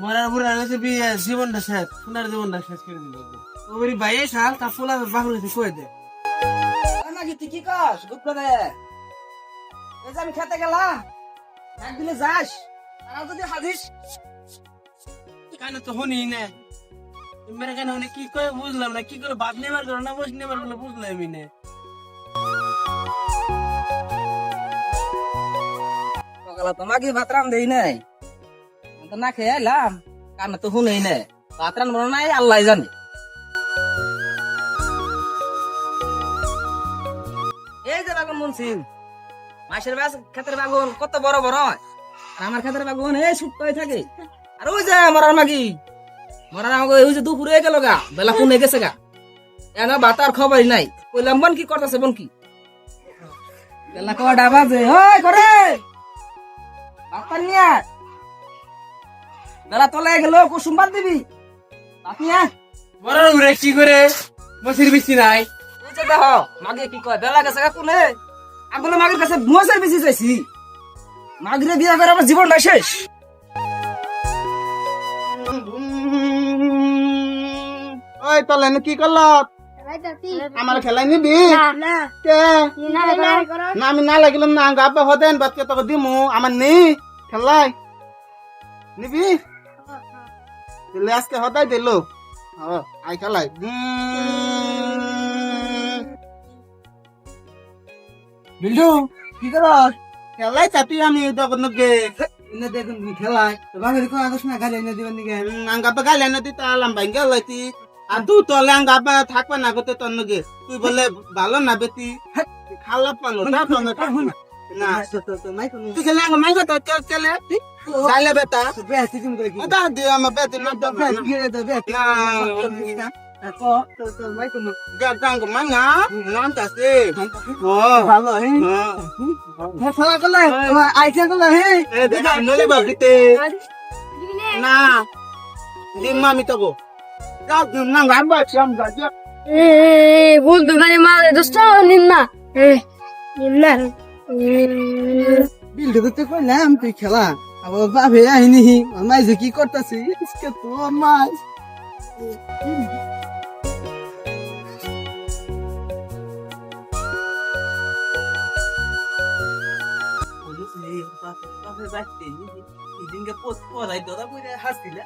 মরার হয়েছে বিয়ে জীবনটা শেষ সোনার জীবনটা শেষ করে দিল ওই ভাই সাল তা পোলা বাহুর হয়েছে কয়ে দে? নাকি তুই কি কস? গুপ্ত এই যে আমি খেতে গেলাম। একদিনে যাস আর যদি কেন তো হনি না? মেরে কেন হনি? কি করে বুঝলাম না কি করে বাদ নেবার করো না বস নেবার করল বুঝলাম না। তোমাকে ভাত রান দেই নাই। না কানে তো শুনেই বলো নাই, আল্লাহ জানে। এই যে বাগুন মুনসিম মাসের বাস ক্ষেতের বাগুন কত বড় বড় আর আমার ক্ষেতের বাগুন এই শুক্ত হয়ে থাকে। আর ওই যে মরার মাগি। মরার আমাকে ওই যে দুপুরে গেল গা। বেলা পুনে গেছে গা। এনা বাতার খবরই নাই। কইলাম, বন কি করতেছে, বোন কি? বেলা কটা বাজে? ওই করে বাতার নিয়ে। বেলা তলে গেল কুসুম বাদ দিবি। আপনি আয়। মরার ঘুরে কি করে? মসির বেশি নাই। এই যে দেখ মাগে কি কয় বেলা গেছে কোনে আগুলো মাগের কাছে মশার বেশি চাইছি। মাগরে বিয়া করে আমার জীবনটা শেষ। ওই তলে কি করল? আমার খেলাই নিবি? কে? না আমি না লাগিলাম না গাবে হদেন বাচ্চা তোকে দিমু। আমার নেই খেলাই নিবি? দিলে আজকে হদাই দিল। আই খেলাই। বিল্ডু কি কর খেলাই চাপি আমি তখন গে। ইনে দেখুন খেলাই। বাঙালি কো আগস না গাড়ি এনে দিবেন দিকে আঙ্গাপা গালে নদী তালাম ভাঙ্গে লইতি আর তুই তলে আঙ্গাপা থাকবা না গতে তন্ন গে। তুই বলে ভালো না বেতি খালা পানো তা তন্ন না তুই খেলে আঙ্গা মাইগা তো চল চলে গালে বেটা বেশি তুমি করে কি ওটা দিয়ে আমার বেটি না তো বেশি গিরে তো বেশি না কো তো তো মাই কোন গাগাং ko manga nanta se oh ভালো হে oh ফলা কলে আইছে হে eh Eh, bul dugani male Eh, ninna. বিল্ডু তো কইলাম তুই খেলা আবার বাপে আইনি মাই যে কি করতেছি আজকে তো মাছ দিনকে পোস্ট পড়াই বইরে হাসিলে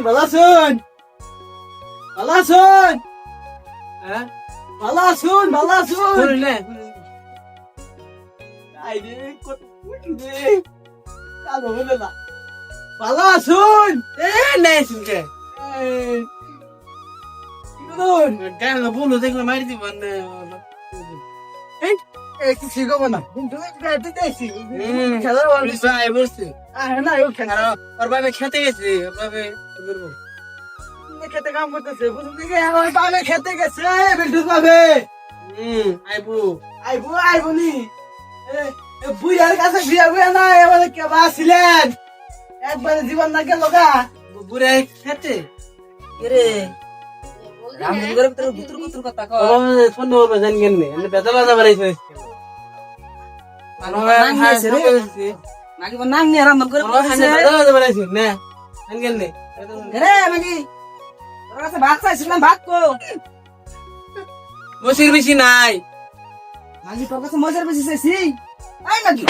ভালো শুন ভালো শুন হ্যাঁ? ভালো শুন ভালো শুনলে আইরে কত রে। কালো হলো না। ভালো শুন এ নাই শুনকে শুন গান বলো দেখলে মারি দিব এই কি শিখব না কিন্তু দেখছি। খেলার ভাই বলছি না ও খেলা। ওর বাবে খেতে গেছে ওর বাবে খেতে কাম করতেছে বাবে খেতে গেছে বিল্টু বাবে হুম আইবু। আইবো নি কাছে বিয়া বুয়া না এবারে কে বাসিলেন একবারে জীবন না গেল গা। বুড়ে খেতে? রে রামদিন করে ভিতরে ভিতর কথা কও ফোন করবে জানি কেন এনে বেতা বাজা বাড়াইছে নাং নিয়েছে রে নাকি ভাত চাইছিলাম ভাত কো বসির বেশি নাই নাকি তোর কাছে মজার বেশি চাইছি আই নাকি